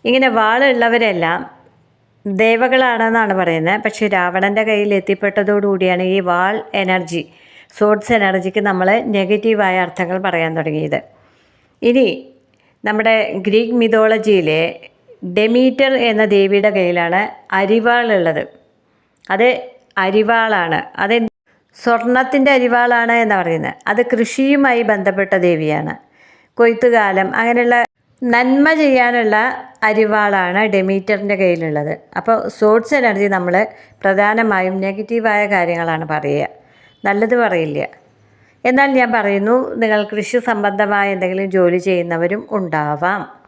ഇങ്ങനെ വാളുള്ളവരെല്ലാം ദേവകളാണെന്നാണ് പറയുന്നത്. പക്ഷേ രാവണന്റെ കയ്യിൽ എത്തിപ്പെട്ടതോടുകൂടിയാണ് ഈ വാൾ എനർജി സോഡ്സ് എനർജിക്ക് നമ്മൾ നെഗറ്റീവായ അർത്ഥങ്ങൾ പറയാൻ തുടങ്ങിയത്. ഇനി നമ്മുടെ ഗ്രീക്ക് മിതോളജിയിലെ ഡെമീറ്റർ എന്ന ദേവിയുടെ കയ്യിലാണ് അരിവാളുള്ളത്. അത് അരിവാളാണ്. അത് സ്വർണത്തിന്റെ അരിവാളാണ് എന്ന് പറയുന്നത്. അത് കൃഷിയുമായി ബന്ധപ്പെട്ട ദേവിയാണ്. കൊയ്ത്തുകാലം അങ്ങനെയുള്ള നന്മ ചെയ്യാനുള്ള അരിവാളാണ് ഡെമീറ്ററിന്റെ കയ്യിലുള്ളത്. അപ്പോൾ സോഡ്സ് എനർജി നമ്മൾ പ്രധാനമായും നെഗറ്റീവായ കാര്യങ്ങളാണ് പറയുക. നല്ലത് പറയില്ല. എന്നാൽ ഞാൻ പറയുന്നു നിങ്ങൾ കൃഷി സംബന്ധമായ എന്തെങ്കിലും ജോലി ചെയ്യുന്നവരും ഉണ്ടാവാം.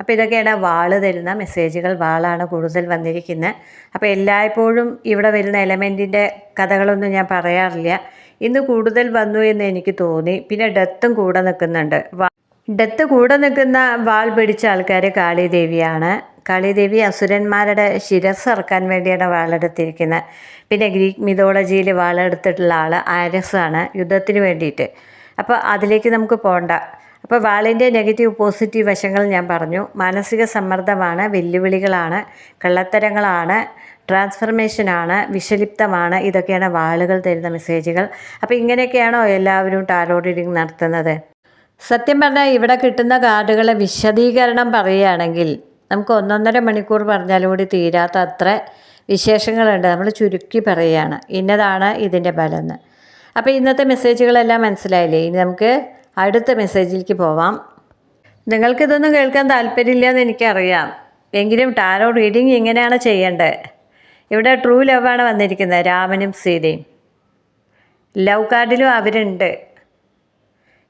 അപ്പോൾ ഇതൊക്കെയാണ് വാൾ തരുന്ന മെസ്സേജുകൾ വാളാണ് കൂടുതൽ വന്നിരിക്കുന്നത് അപ്പോൾ എല്ലായ്പ്പോഴും ഇവിടെ വരുന്ന എലമെന്റിന്റെ കഥകളൊന്നും ഞാൻ പറയാറില്ല. ഇന്ന് കൂടുതൽ വന്നു എന്ന് എനിക്ക് തോന്നി. പിന്നെ ഡെത്തും കൂടെ നിൽക്കുന്നുണ്ട് ഡെത്ത് കൂടെ നിൽക്കുന്ന വാൾ പിടിച്ച ആൾക്കാർ കാളിദേവിയാണ്. കാളിദേവി അസുരന്മാരുടെ ശിരസ് ഇറക്കാൻ വേണ്ടിയാണ് വാളെടുത്തിരിക്കുന്നത് പിന്നെ ഗ്രീക്ക് മിതോളജിയിൽ വാളെടുത്തിട്ടുള്ള ആൾ ആരസാണ് യുദ്ധത്തിന് വേണ്ടിയിട്ട്. അപ്പോൾ അതിലേക്ക് നമുക്ക് പോകണ്ട അപ്പോൾ വാളിന്റെ നെഗറ്റീവ് പോസിറ്റീവ് വശങ്ങൾ ഞാൻ പറഞ്ഞു. മാനസിക സമ്മർദ്ദമാണ് വെല്ലുവിളികളാണ് കള്ളത്തരങ്ങളാണ് ട്രാൻസ്ഫർമേഷനാണ് വിഷലിപ്തമാണ് ഇതൊക്കെയാണ് വാളുകൾ തരുന്ന മെസ്സേജുകൾ. അപ്പോൾ ഇങ്ങനെയൊക്കെയാണോ എല്ലാവരും ടാരോ റീഡിംഗ് നടത്തുന്നത്? സത്യം പറഞ്ഞാൽ ഇവിടെ കിട്ടുന്ന കാർഡുകളെ വിശദീകരണം പറയുകയാണെങ്കിൽ നമുക്ക് ഒന്നൊന്നര മണിക്കൂർ പറഞ്ഞാലും കൂടി തീരാത്ത അത്ര വിശേഷങ്ങളുണ്ട്. നമ്മൾ ചുരുക്കി പറയുകയാണ്. ഇന്നതാണ് ഇതിന്റെ ബലം അപ്പോൾ ഇന്നത്തെ മെസ്സേജുകളെല്ലാം മനസ്സിലായില്ലേ? ഇനി നമുക്ക് അടുത്ത മെസ്സേജിലേക്ക് പോവാം. നിങ്ങൾക്കിതൊന്നും കേൾക്കാൻ താല്പര്യമില്ല എന്ന് എനിക്കറിയാം. എങ്കിലും ടാരോ റീഡിങ് ഇങ്ങനെയാണ് ചെയ്യേണ്ടത്. ഇവിടെ ട്രൂ ലവാണ് വന്നിരിക്കുന്നത് രാമനും സീതയും. ലവ് കാർഡിലും അവരുണ്ട്.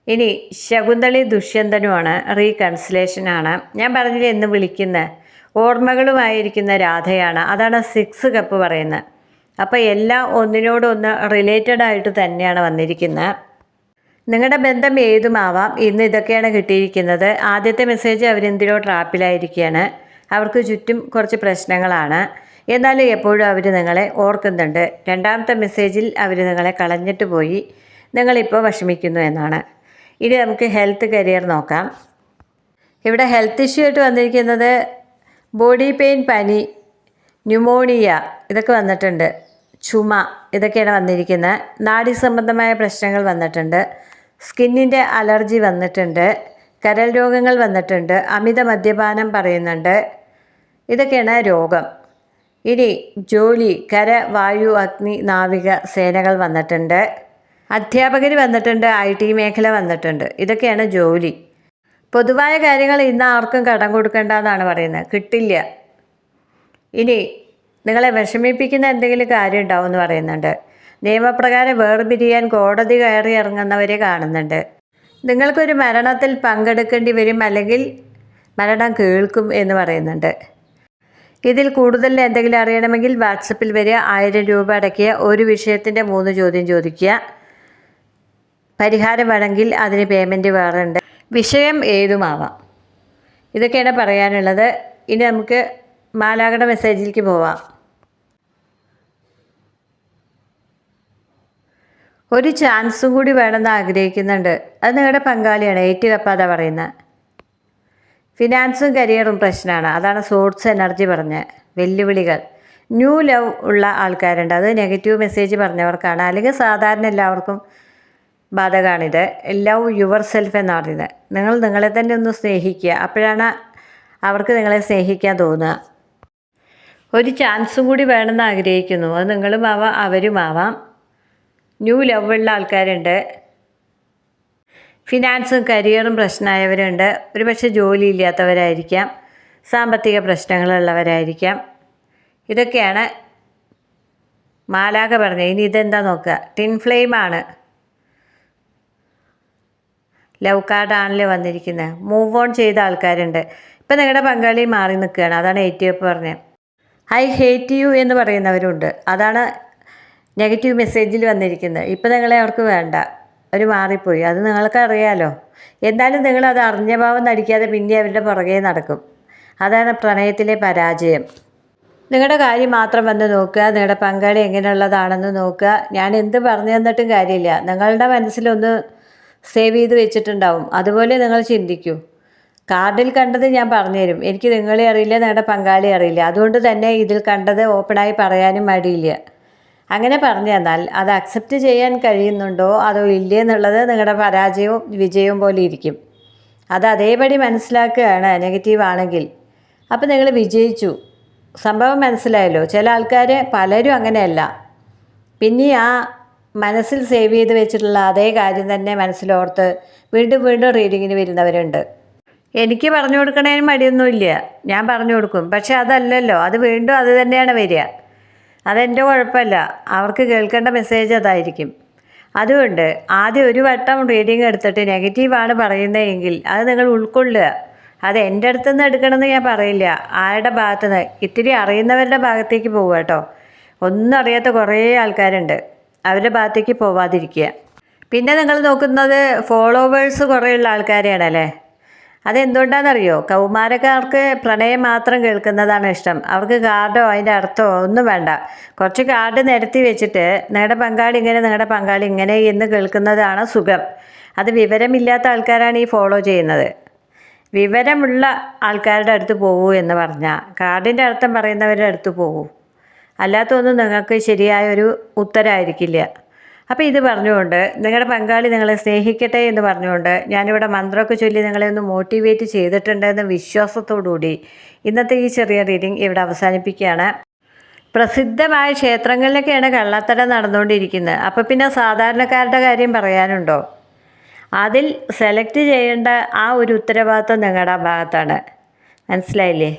ഇനി ശകുന്തളി ദുഷ്യന്തനുമാണ് റീകൺസിലേഷനാണ് ഞാൻ പറഞ്ഞില്ല എന്ന് വിളിക്കുന്ന ഓർമ്മകളുമായിരിക്കുന്ന രാധയാണ്. അതാണ് സിക്സ് കപ്പ് പറയുന്നത്. അപ്പോൾ എല്ലാം ഒന്നിനോടൊന്ന് റിലേറ്റഡ് ആയിട്ട് തന്നെയാണ് വന്നിരിക്കുന്നത്. നിങ്ങളുടെ ബന്ധം ഏതുമാവാം? ഇന്ന് ഇതൊക്കെയാണ് കിട്ടിയിരിക്കുന്നത്. ആദ്യത്തെ മെസ്സേജ് അവരെന്തിനോ ട്രാപ്പിലായിരിക്കുകയാണ് അവർക്ക് ചുറ്റും കുറച്ച് പ്രശ്നങ്ങളാണ്. എന്നാലും എപ്പോഴും അവർ നിങ്ങളെ ഓർക്കുന്നുണ്ട്. രണ്ടാമത്തെ മെസ്സേജിൽ അവർ നിങ്ങളെ കളഞ്ഞിട്ട് പോയി. നിങ്ങളിപ്പോൾ വിഷമിക്കുന്നു എന്നാണ്. ഇനി നമുക്ക് ഹെൽത്ത് കരിയർ നോക്കാം. ഇവിടെ ഹെൽത്ത് ഇഷ്യൂ ആയിട്ട് വന്നിരിക്കുന്നത് ബോഡി പെയിൻ പനി ന്യൂമോണിയ ഇതൊക്കെ വന്നിട്ടുണ്ട്. ചുമ ഇതൊക്കെയാണ് വന്നിരിക്കുന്നത്. നാഡി സംബന്ധമായ പ്രശ്നങ്ങൾ വന്നിട്ടുണ്ട്. സ്കിന്നിന്റെ അലർജി വന്നിട്ടുണ്ട് കരൽ രോഗങ്ങൾ വന്നിട്ടുണ്ട് അമിത മദ്യപാനം പറയുന്നുണ്ട്. ഇതൊക്കെയാണ് രോഗം. ഇനി ജോലി കര വായു അഗ്നി നാവിക സേനകൾ വന്നിട്ടുണ്ട്. അധ്യാപകർ വന്നിട്ടുണ്ട് ഐ ടി മേഖല വന്നിട്ടുണ്ട്. ഇതൊക്കെയാണ് ജോലി. പൊതുവായ കാര്യങ്ങൾ ഇന്ന് ആർക്കും കടം കൊടുക്കേണ്ട എന്നാണ് പറയുന്നത്. കിട്ടില്ല. ഇനി നിങ്ങളെ വിഷമിപ്പിക്കുന്ന എന്തെങ്കിലും കാര്യം ഉണ്ടാവും എന്ന് പറയുന്നുണ്ട്. നിയമപ്രകാരം വേർപിരിയാൻ കോടതി കയറി ഇറങ്ങുന്നവരെ കാണുന്നുണ്ട്. നിങ്ങൾക്കൊരു മരണത്തിൽ പങ്കെടുക്കേണ്ടി വരും അല്ലെങ്കിൽ മരണം കേൾക്കും എന്ന് പറയുന്നുണ്ട്. ഇതിൽ കൂടുതൽ എന്തെങ്കിലും അറിയണമെങ്കിൽ വാട്സപ്പിൽ വരിക ആയിരം രൂപ അടയ്ക്കുക ഒരു വിഷയത്തിന്റെ മൂന്ന് ചോദ്യം ചോദിക്കുക. പരിഹാരം വേണമെങ്കിൽ അതിന് പേയ്മെന്റ് വേറെ ഉണ്ട്. വിഷയം ഏതുമാവാം? ഇതൊക്കെയാണ് പറയാനുള്ളത്. ഇനി നമുക്ക് മാലാകട മെസ്സേജിലേക്ക് പോവാം. ഒരു ചാൻസും കൂടി വേണമെന്ന് ആഗ്രഹിക്കുന്നുണ്ട്. അത് നിങ്ങളുടെ പങ്കാളിയാണ് ഏറ്റുകപ്പാത പറയുന്നത്. ഫിനാൻസും കരിയറും പ്രശ്നമാണ്. അതാണ് സോർട്സ് എനർജി പറഞ്ഞ് വെല്ലുവിളികൾ. ന്യൂ ലവ് ഉള്ള ആൾക്കാരുണ്ട്. അത് നെഗറ്റീവ് മെസ്സേജ് പറഞ്ഞവർക്കാണ്. അല്ലെങ്കിൽ സാധാരണ എല്ലാവർക്കും ബാധകമാണിത്. ലവ് യുവർ സെൽഫ് എന്ന് പറയുന്നത്. നിങ്ങൾ നിങ്ങളെ തന്നെ ഒന്ന് സ്നേഹിക്കുക. അപ്പോഴാണ് അവർക്ക് നിങ്ങളെ സ്നേഹിക്കാൻ തോന്നുക. ഒരു ചാൻസും കൂടി വേണമെന്ന് ആഗ്രഹിക്കുന്നു. അത് നിങ്ങളും ആവാം അവരും ആവാം ന്യൂ ലെവലിലുള്ള ആൾക്കാരുണ്ട്. ഫിനാൻസും കരിയറും പ്രശ്നമായവരുണ്ട്. ഒരുപക്ഷെ ജോലി ഇല്ലാത്തവരായിരിക്കാം സാമ്പത്തിക പ്രശ്നങ്ങളുള്ളവരായിരിക്കാം. ഇതൊക്കെയാണ് മാലാക പറഞ്ഞത്. ഇനി ഇതെന്താ നോക്കുക? ടിൻ ഫ്ലെയിമാണ് ലവ് കാർഡാണല്ലോ വന്നിരിക്കുന്നത്. മൂവ് ഓൺ ചെയ്ത ആൾക്കാരുണ്ട്. ഇപ്പം നിങ്ങളുടെ പങ്കാളി മാറി നിൽക്കുകയാണ്. അതാണ് ഏറ്റവും പറഞ്ഞത്. ഐ ഹേറ്റ് യു എന്ന് പറയുന്നവരുണ്ട്. അതാണ് നെഗറ്റീവ് മെസ്സേജിൽ വന്നിരിക്കുന്നത് ഇപ്പം നിങ്ങളെ അവർക്ക് വേണ്ട. അവർ മാറിപ്പോയി. അത് നിങ്ങൾക്ക് അറിയാലോ. എന്നാലും നിങ്ങൾ അത് അറിഞ്ഞ ഭാവം നടിക്കാതെ പിന്നെ അവരുടെ പുറകെ നടക്കും. അതാണ് പ്രണയത്തിലെ പരാജയം. നിങ്ങളുടെ കാര്യം മാത്രം വന്ന് നോക്കുക. നിങ്ങളുടെ പങ്കാളി എങ്ങനെയുള്ളതാണെന്ന് നോക്കുക. ഞാൻ എന്ത് പറഞ്ഞു തന്നിട്ടും കാര്യമില്ല. നിങ്ങളുടെ മനസ്സിലൊന്ന് സേവ് ചെയ്ത് വെച്ചിട്ടുണ്ടാവും. അതുപോലെ നിങ്ങൾ ചിന്തിക്കൂ. കാർഡിൽ കണ്ടത് ഞാൻ പറഞ്ഞുതരും. എനിക്ക് നിങ്ങളെ അറിയില്ല നിങ്ങളുടെ പങ്കാളി അറിയില്ല. അതുകൊണ്ട് തന്നെ ഇതിൽ കണ്ടത് ഓപ്പണായി പറയാനും മടിയില്ല. അങ്ങനെ പറഞ്ഞു തന്നാൽ അത് അക്സെപ്റ്റ് ചെയ്യാൻ കഴിയുന്നുണ്ടോ? അതോ ഇല്ലേ എന്നുള്ളത് നിങ്ങളുടെ പരാജയവും വിജയവും പോലെ ഇരിക്കും. അത് അതേപടി മനസ്സിലാക്കുകയാണ് നെഗറ്റീവ് ആണെങ്കിൽ. അപ്പോൾ നിങ്ങൾ വിജയിച്ചു. സംഭവം മനസ്സിലായല്ലോ. ചില ആൾക്കാർ പലരും അങ്ങനെയല്ല. പിന്നെ ആ മനസ്സിൽ സേവ് ചെയ്ത് വെച്ചിട്ടുള്ള അതേ കാര്യം തന്നെ മനസ്സിലോർത്ത് വീണ്ടും വീണ്ടും റീഡിങ്ങിന് വരുന്നവരുണ്ട്. എനിക്ക് പറഞ്ഞു കൊടുക്കണതിന് മടിയൊന്നുമില്ല. ഞാൻ പറഞ്ഞു കൊടുക്കും പക്ഷെ അതല്ലല്ലോ. അത് വീണ്ടും അത് തന്നെയാണ് വരിക. അതെന്റെ കുഴപ്പമല്ല. അവർക്ക് കേൾക്കേണ്ട മെസ്സേജ് അതായിരിക്കും. അതുകൊണ്ട് ആദ്യം ഒരു വട്ടം റീഡിങ് എടുത്തിട്ട് നെഗറ്റീവാണ് പറയുന്നതെങ്കിൽ അത് നിങ്ങൾ ഉൾക്കൊള്ളുക. അത് എന്റെ അടുത്തു നിന്ന് എടുക്കണമെന്ന് ഞാൻ പറയില്ല. ആരുടെ ഭാഗത്തു നിന്ന് ഇത്തിരി അറിയുന്നവരുടെ ഭാഗത്തേക്ക് പോവുക കേട്ടോ. ഒന്നും അറിയാത്ത കുറേ ആൾക്കാരുണ്ട്. അവരുടെ ഭാഗത്തേക്ക് പോവാതിരിക്കുക. പിന്നെ നിങ്ങൾ നോക്കുന്നത് ഫോളോവേഴ്സ് കുറേയുള്ള ആൾക്കാരെയാണല്ലേ അതെന്തുകൊണ്ടാണെന്നറിയോ? കൗമാരക്കാർക്ക് പ്രണയം മാത്രം കേൾക്കുന്നതാണ് ഇഷ്ടം. അവർക്ക് കാർഡോ അതിന്റെ അർത്ഥമോ ഒന്നും വേണ്ട. കുറച്ച് കാർഡ് നിരത്തി വെച്ചിട്ട് നിങ്ങളുടെ പങ്കാളി ഇങ്ങനെ നിങ്ങളുടെ പങ്കാളി ഇങ്ങനെ എന്ന് കേൾക്കുന്നതാണ് സുഖം. അത് വിവരമില്ലാത്ത ആൾക്കാരാണ് ഈ ഫോളോ ചെയ്യുന്നത്. വിവരമുള്ള ആൾക്കാരുടെ അടുത്ത് പോകൂ എന്ന് പറഞ്ഞാൽ കാർഡിന്റെ അർത്ഥം പറയുന്നവരുടെ അടുത്ത് പോകൂ അല്ലാത്തൊന്നും നിങ്ങൾക്ക് ശരിയായൊരു ഉത്തരമായിരിക്കില്ല അപ്പോൾ ഇത് പറഞ്ഞുകൊണ്ട് നിങ്ങളുടെ പങ്കാളി നിങ്ങളെ സ്നേഹിക്കട്ടെ എന്ന് പറഞ്ഞുകൊണ്ട് ഞാനിവിടെ മന്ത്രമൊക്കെ ചൊല്ലി നിങ്ങളെ ഒന്ന് മോട്ടിവേറ്റ് ചെയ്തിട്ടുണ്ടെന്ന വിശ്വാസത്തോടുകൂടി ഇന്നത്തെ ഈ ചെറിയ റീഡിംഗ് ഇവിടെ അവസാനിപ്പിക്കുകയാണ്. പ്രസിദ്ധമായ ക്ഷേത്രങ്ങളിലൊക്കെയാണ് കള്ളത്തട നടന്നുകൊണ്ടിരിക്കുന്നത്. അപ്പോൾ പിന്നെ സാധാരണക്കാരുടെ കാര്യം പറയാനുണ്ടോ? അതിൽ സെലക്ട് ചെയ്യേണ്ട ആ ഒരു ഉത്തരവാദിത്വം നിങ്ങളുടെ ഭാഗത്താണ്. മനസ്സിലായില്ലേ?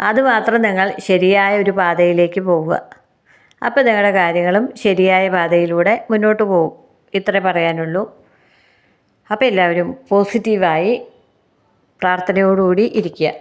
അതുമാത്രം നിങ്ങൾ ശരിയായ ഒരു പാതയിലേക്ക് പോവുക. അപ്പോൾ നിങ്ങളുടെ കാര്യങ്ങളും ശരിയായ പാതയിലൂടെ മുന്നോട്ട് പോകും. ഇത്രേ പറയാനുള്ളൂ. അപ്പോൾ എല്ലാവരും പോസിറ്റീവായി പ്രാർത്ഥനയോടുകൂടി ഇരിക്കുക.